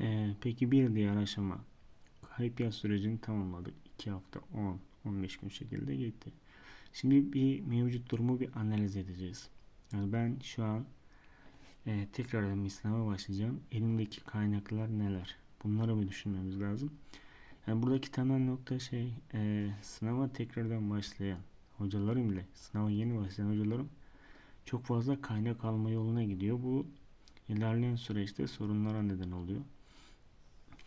Ee, peki bir diğer aşama kayıp yaz sürecini tamamladık. 2 hafta 10-15 gün şekilde gitti. Şimdi bir mevcut durumu bir analiz edeceğiz. Yani ben şu an e, tekrardan sınava başlayacağım. Elimdeki kaynaklar neler? Bunları bir düşünmemiz lazım. Yani buradaki temel nokta şey e, sınava tekrardan başlayan hocalarım ile sınava yeni başlayan hocalarım çok fazla kaynak alma yoluna gidiyor. Bu ilerleyen süreçte sorunlara neden oluyor.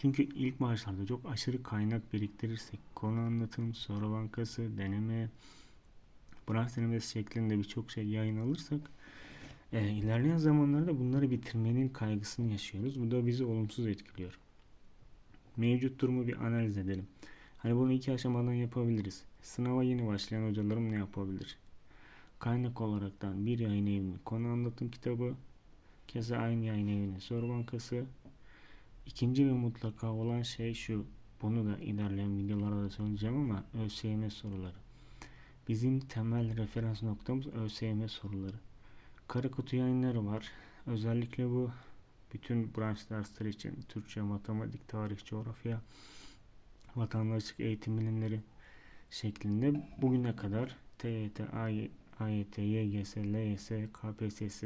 Çünkü ilk başlarda çok aşırı kaynak biriktirirsek konu anlatım, soru bankası, deneme, branş denemesi şeklinde birçok şey yayın alırsak e, ilerleyen zamanlarda bunları bitirmenin kaygısını yaşıyoruz. Bu da bizi olumsuz etkiliyor. Mevcut durumu bir analiz edelim. Hani bunu iki aşamadan yapabiliriz. Sınava yeni başlayan hocalarım ne yapabilir? Kaynak olaraktan bir yayın evinin konu anlatım kitabı, keza aynı yayın evinin soru bankası. İkinci ve mutlaka olan şey şu. Bunu da ilerleyen videolarda da söyleyeceğim ama ÖSYM soruları. Bizim temel referans noktamız ÖSYM soruları. Kara kutu yayınları var. Özellikle bu bütün branş dersleri için Türkçe, matematik, tarih, coğrafya, vatandaşlık eğitim bilimleri şeklinde bugüne kadar TYT, AYT, YGS, LYS, KPSS,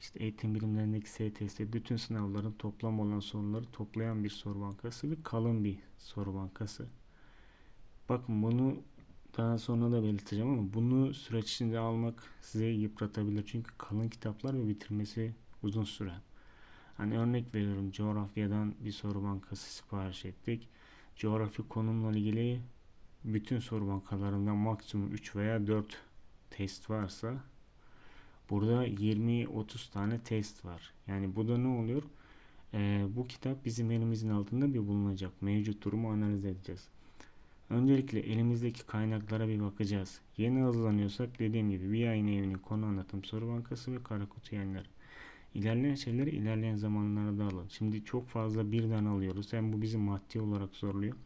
işte eğitim bilimlerindeki STS, bütün sınavların toplam olan soruları toplayan bir soru bankası ve kalın bir soru bankası. Bakın bunu daha sonra da belirteceğim ama bunu süreç içinde almak size yıpratabilir. Çünkü kalın kitaplar ve bitirmesi uzun süre. Hani örnek veriyorum coğrafyadan bir soru bankası sipariş ettik. Coğrafi konumla ilgili bütün soru bankalarından maksimum 3 veya 4 test varsa burada 20-30 tane test var. Yani bu da ne oluyor? Ee, bu kitap bizim elimizin altında bir bulunacak. Mevcut durumu analiz edeceğiz. Öncelikle elimizdeki kaynaklara bir bakacağız. Yeni hazırlanıyorsak dediğim gibi bir yayın evinin konu anlatım soru bankası ve kara kutu yayınları. İlerleyen şeyleri ilerleyen zamanlarda alın. Şimdi çok fazla birden alıyoruz. Hem bu bizi maddi olarak zorluyor.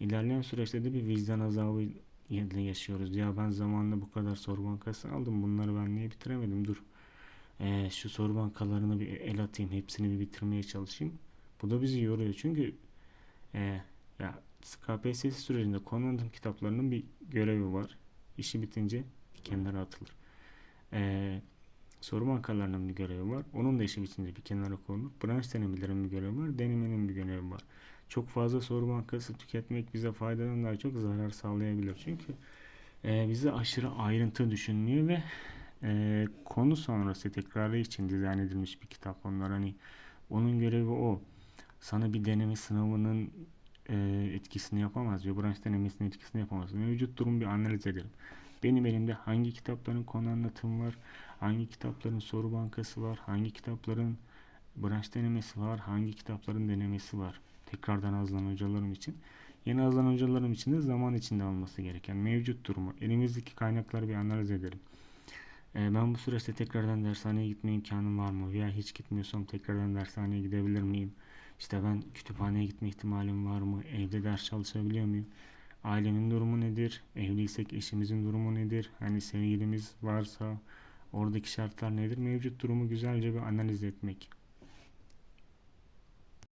İlerleyen süreçte de bir vicdan azabı yaşıyoruz. Ya ben zamanla bu kadar soru bankası aldım. Bunları ben niye bitiremedim? Dur. Ee, şu soru bankalarını bir el atayım. Hepsini bir bitirmeye çalışayım. Bu da bizi yoruyor. Çünkü e, ya KPSS sürecinde konulduğum kitaplarının bir görevi var. İşi bitince kenara atılır. Ee, soru bankalarının bir görevi var. Onun da işi bitince bir kenara konulur. Branş denemelerin bir görevi var. Denemenin bir görevi var. Çok fazla soru bankası tüketmek bize faydadan daha çok zarar sağlayabilir. Çünkü e, bize aşırı ayrıntı düşünülüyor ve e, konu sonrası tekrarı için dizayn edilmiş bir kitap onlar. Hani onun görevi o. Sana bir deneme sınavının e, etkisini yapamaz ve branş denemesinin etkisini yapamaz. Mevcut durum bir analiz edelim. Benim elimde hangi kitapların konu anlatımı var, hangi kitapların soru bankası var, hangi kitapların branş denemesi var, hangi kitapların denemesi var. Tekrardan hazırlanan hocalarım için. Yeni hazırlanan hocalarım için de zaman içinde alması gereken mevcut durumu, elimizdeki kaynakları bir analiz edelim. Ee, ben bu süreçte tekrardan dershaneye gitme imkanım var mı? Veya hiç gitmiyorsam tekrardan dershaneye gidebilir miyim? İşte ben kütüphaneye gitme ihtimalim var mı? Evde ders çalışabiliyor muyum? Ailemin durumu nedir? Evliysek eşimizin durumu nedir? Hani sevgilimiz varsa oradaki şartlar nedir? Mevcut durumu güzelce bir analiz etmek.